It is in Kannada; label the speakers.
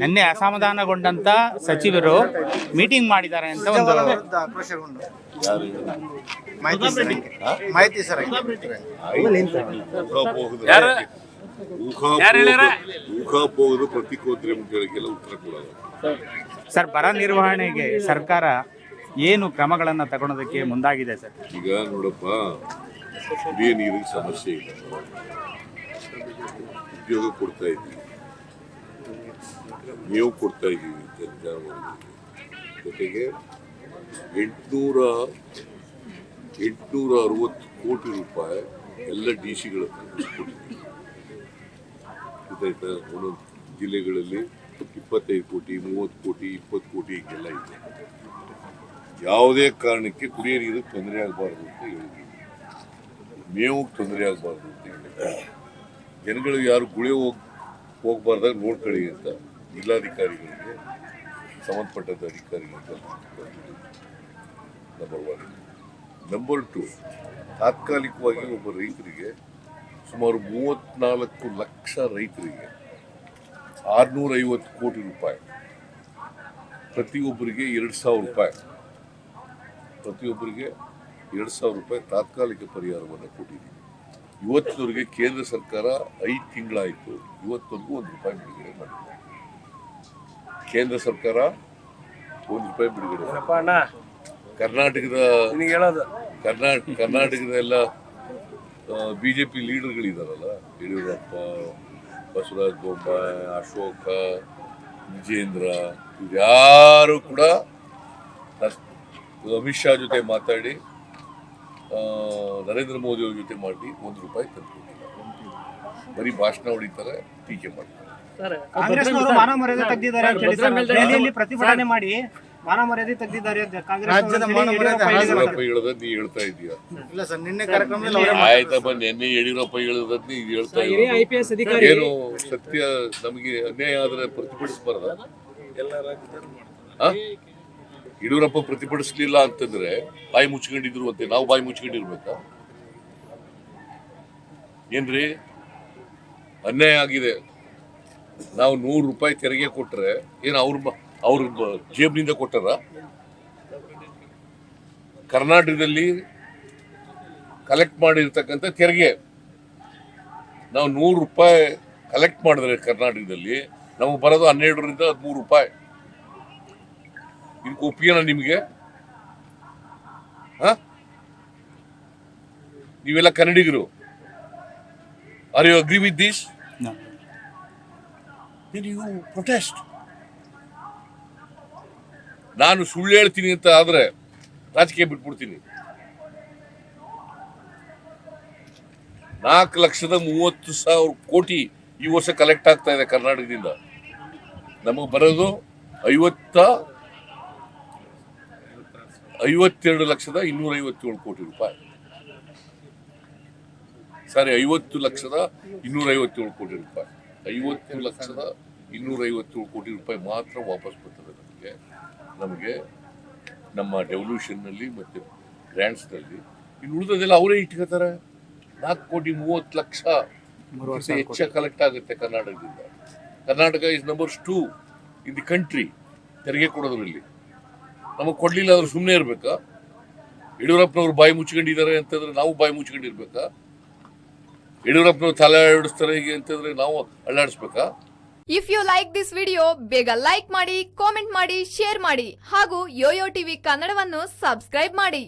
Speaker 1: ನಿನ್ನೆ ಅಸಮಾಧಾನಗೊಂಡಂತ ಸಚಿವರು ಮೀಟಿಂಗ್ ಮಾಡಿದ್ದಾರೆ ಅಂತ ಒಂದು
Speaker 2: ಮಾಹಿತಿ ಸರ್
Speaker 3: ಪ್ರತಿಕೋದ್ಯಮಗಳಿಗೆಲ್ಲ ಉತ್ತರ ಕೊಡೋದು.
Speaker 1: ಸರ್ ಬರ ನಿರ್ವಹಣೆಗೆ ಸರ್ಕಾರ ಏನು ಕ್ರಮಗಳನ್ನು ತಗೊಳೋದಕ್ಕೆ ಮುಂದಾಗಿದೆ ಸರ್?
Speaker 3: ಈಗ ನೋಡಪ್ಪ ಕುಡಿಯ ನೀರಿಗೆ ಸಮಸ್ಯೆ ಇಲ್ಲ ಉದ್ಯೋಗ ಕೊಡ್ತಾ ಇದ್ದೀವಿ. ಮೇವು ಕೊಡ್ತಾ ಇದ್ದೀವಿ ಜನಜಾನುವಾರುಗಳಿಗೆ ಜೊತೆಗೆ ಎಂಟುನೂರ ಎಂಟುನೂರ ಅರವತ್ತು ಕೋಟಿ ರೂಪಾಯಿ ಎಲ್ಲ ಡಿ ಸಿಗಳ ಒಂದೊಂದು ಜಿಲ್ಲೆಗಳಲ್ಲಿ ಇಪ್ಪತ್ತೈದು ಕೋಟಿ, ಮೂವತ್ತು ಕೋಟಿ, ಇಪ್ಪತ್ತು ಕೋಟಿ ಹೀಗೆಲ್ಲ ಇದೆ. ಯಾವುದೇ ಕಾರಣಕ್ಕೆ ಕುಡಿಯ ನೀರಿಗೆ ತೊಂದರೆ ಆಗಬಾರ್ದು ಅಂತ ಹೇಳಿದ್ದೀವಿ. ಮೇವು ತೊಂದರೆ ಆಗಬಾರ್ದು ಅಂತ ಹೇಳಿದ್ದಾರೆ ಜನಗಳು ಯಾರು ಗುಳೆ ಹೋಗ್ ಹೋಗ್ಬಾರ್ದಾಗ ನೋಡ್ಕೊಳ್ಳಿ ಅಂತ ಜಿಲ್ಲಾಧಿಕಾರಿಗಳಿಗೆ ಸಂಬಂಧಪಟ್ಟದ ಅಧಿಕಾರಿಗಳಿಗೆ ನಂಬರ್ ಒನ್ ನಂಬರ್ ಟು ತಾತ್ಕಾಲಿಕವಾಗಿ ಒಬ್ಬ ರೈತರಿಗೆ ಸುಮಾರು ಮೂವತ್ನಾಲ್ಕು ಲಕ್ಷ ರೈತರಿಗೆ ಆರುನೂರ ಐವತ್ತು ಕೋಟಿ ರೂಪಾಯಿ, ಪ್ರತಿಯೊಬ್ಬರಿಗೆ ಎರಡು ಸಾವಿರ ರೂಪಾಯಿ, ಪ್ರತಿಯೊಬ್ಬರಿಗೆ ಎರಡು ಸಾವಿರ ರೂಪಾಯಿ ತಾತ್ಕಾಲಿಕ ಪರಿಹಾರವನ್ನು ಕೊಟ್ಟಿದ್ದೀವಿ ಇವತ್ತಿನವರೆಗೆ ಕೇಂದ್ರ ಸರ್ಕಾರ ಐದು ತಿಂಗಳಾಯಿತು. ಇವತ್ತವರೆಗೂ ಒಂದು ರೂಪಾಯಿ ಬಿಡುಗಡೆ ಮಾಡಿದೆ ಕೇಂದ್ರ ಸರ್ಕಾರ ಒಂದು ರೂಪಾಯಿ ಬಿಡುಗಡೆ. ಕರ್ನಾಟಕದ ಕರ್ನಾಟಕ ಕರ್ನಾಟಕದ ಎಲ್ಲ ಬಿಜೆಪಿ ಲೀಡರ್ಗಳಿದಾರಲ್ಲ ಯಡಿಯೂರಪ್ಪ ಬಸವರಾಜ ಬೊಮ್ಮಾಯಿ ಅಶೋಕ ವಿಜೇಂದ್ರ ಇವ್ಯಾರು ಕೂಡ ಅಮಿತ್ ಶಾ ಜೊತೆ ಮಾತಾಡಿ ನರೇಂದ್ರ ಮೋದಿ ಅವ್ರ ಜೊತೆ ಮಾಡಿ ಒಂದು ರೂಪಾಯಿ ತಂದುಕೊಟ್ಟಿಲ್ಲ. ಬರೀ ಭಾಷಣ ಹೊಡಿತಾರೆ ಟೀಕೆ ಮಾಡ್ತಾರೆ.
Speaker 4: ಮಾನವ ಮರ್ಯಾದೆ ತೆಗೆದಿದ್ದಾರೆ ಅಂತ ಹೇಳಿ ಸರ್. ದೆಹಲಿಯಲ್ಲಿ ಪ್ರತಿಭಟನೆ ಮಾಡಿ ಮಾನವ ಮರ್ಯಾದೆ ತೆಗೆದಿದ್ದಾರೆ ಅಂತ ಕಾಂಗ್ರೆಸ್
Speaker 2: ರಾಜ್ಯದ ಮಾನವ ಮರ್ಯಾದೆ
Speaker 3: ಯಡಿಯೂರಪ್ಪ ಹೇಳೋದನ್ನ ನೀ ಹೇಳ್ತಾ ಇದೀಯ?
Speaker 2: ಇಲ್ಲ ಸರ್ ನಿನ್ನೆ ಕಾರ್ಯಕ್ರಮದಲ್ಲಿ ಅವರೇ
Speaker 3: ಆಯ್ತಪ್ಪ ನಿನ್ನೆ ಯಡಿಯೂರಪ್ಪ ಹೇಳೋದನ್ನ ನೀ ಹೇಳ್ತಾ
Speaker 4: ಹಿರಿಯ
Speaker 3: ಇರೋದು.
Speaker 4: ಐ ಪಿ ಅಧಿಕಾರಿ
Speaker 3: ಏನು ಸತ್ಯ ನಮಗೆ ಅನ್ಯಾಯ ಆದ್ರೆ ಪ್ರತಿಭಟಿಸಬಾರ್ದ? ಯಡಿಯೂರಪ್ಪ ಪ್ರತಿಭಟಿಸಲಿಲ್ಲ ಅಂತಂದ್ರೆ ಬಾಯಿ ಮುಚ್ಕೊಂಡಿದ್ರು ಅಂತ ನಾವು ಬಾಯಿ ಮುಚ್ಕೊಂಡಿರ್ಬೇಕಾ? ಏನ್ರಿ? ಅನ್ಯಾಯ ಆಗಿದೆ. ನಾವು ನೂರು ರೂಪಾಯಿ ತೆರಿಗೆ ಕೊಟ್ರೆ ಏನು ಅವ್ರ ಅವ್ರ ಜೇಬ್ನಿಂದ ಕೊಟ್ಟಾರ? ಕರ್ನಾಟಕದಲ್ಲಿ ಕಲೆಕ್ಟ್ ಮಾಡಿರ್ತಕ್ಕಂಥ ತೆರಿಗೆ. ನಾವು ನೂರು ರೂಪಾಯಿ ಕಲೆಕ್ಟ್ ಮಾಡಿದ್ರೆ ಕರ್ನಾಟಕದಲ್ಲಿ ನಮಗೆ ಬರೋದು ಹನ್ನೆರಡರಿಂದ ಹದಿಮೂರು ರೂಪಾಯಿ. ಇದಕ್ಕೆ ಒಪ್ಪಿಗೆನ ನಿಮಗೆ? ಹ? ನೀವೆಲ್ಲ ಕನ್ನಡಿಗರು. Are you agree with this you protest ನಾನು ಸುಳ್ಳು ಹೇಳ್ತೀನಿ ಅಂತ ಆದರೆ ರಾಜಕೀಯ ಬಿಟ್ಬಿಡ್ತೀನಿ. ನಾಲ್ಕು ಲಕ್ಷದ ಮೂವತ್ತು ಸಾವಿರ ಕೋಟಿ ಈ ವರ್ಷ ಕಲೆಕ್ಟ್ ಆಗ್ತಾ ಇದೆ ಕರ್ನಾಟಕದಿಂದ. ನಮಗೆ ಬರೋದು ಐವತ್ತ ಐವತ್ತೆರಡು ಲಕ್ಷದ ಇನ್ನೂರ ಐವತ್ತೇಳು ಕೋಟಿ ರೂಪಾಯಿ. ಸಾರಿ ಐವತ್ತು ಲಕ್ಷದ ಇನ್ನೂರ ಐವತ್ತೇಳು ಕೋಟಿ ರೂಪಾಯಿ. ಐವತ್ತು ಲಕ್ಷದ ಇನ್ನೂರ ಐವತ್ತೇಳು ಕೋಟಿ ರೂಪಾಯಿ ಮಾತ್ರ ವಾಪಸ್ ಬರ್ತದೆ ನಮಗೆ. ನಮಗೆ ನಮ್ಮ ಡೆವಲ್ಯೂಷನ್ನಲ್ಲಿ ಮತ್ತು ಗ್ರ್ಯಾಂಡ್ಸ್ನಲ್ಲಿ ಇನ್ನು ಉಳಿದದೆಲ್ಲ ಅವರೇ ಇಟ್ಕೋತಾರೆ. ನಾಲ್ಕು ಕೋಟಿ ಮೂವತ್ತು ಲಕ್ಷ ಹೆಚ್ಚಾಗಿ ಕಲೆಕ್ಟ್ ಆಗುತ್ತೆ ಕರ್ನಾಟಕದಿಂದ. Karnataka is numbers two in the country ತೆರಿಗೆ ಕೊಡೋದ್ರಲ್ಲಿ. ನಮಗೆ ಕೊಡ್ಲಿಲ್ಲ ಅಂದ್ರೆ ಸುಮ್ಮನೆ ಇರಬೇಕು? ಯಡಿಯೂರಪ್ಪನವ್ರು ಬಾಯಿ ಮುಚ್ಕೊಂಡಿದ್ದಾರೆ ಅಂತಂದ್ರೆ ನಾವು ಬಾಯಿ ಮುಚ್ಕೊಂಡಿರ್ಬೇಕಾ ಯಡಿಯೂರಪ್ಪನವ್ರು ತಲೆ ಆಡಿಸ್ತಾರೆ ಹೀಗೆ ಅಂತಂದ್ರೆ ನಾವು ಅಳ್ಳಾಡಿಸ್ಬೇಕಾ
Speaker 5: if you like this video ಬೇಗ ಲೈಕ್ ಮಾಡಿ ಕಾಮೆಂಟ್ ಮಾಡಿ ಶೇರ್ ಮಾಡಿ ಹಾಗೂ ಯೋಯೋ ಟಿವಿ ಕನ್ನಡವನ್ನು ಸಬ್ಸ್ಕ್ರೈಬ್ ಮಾಡಿ.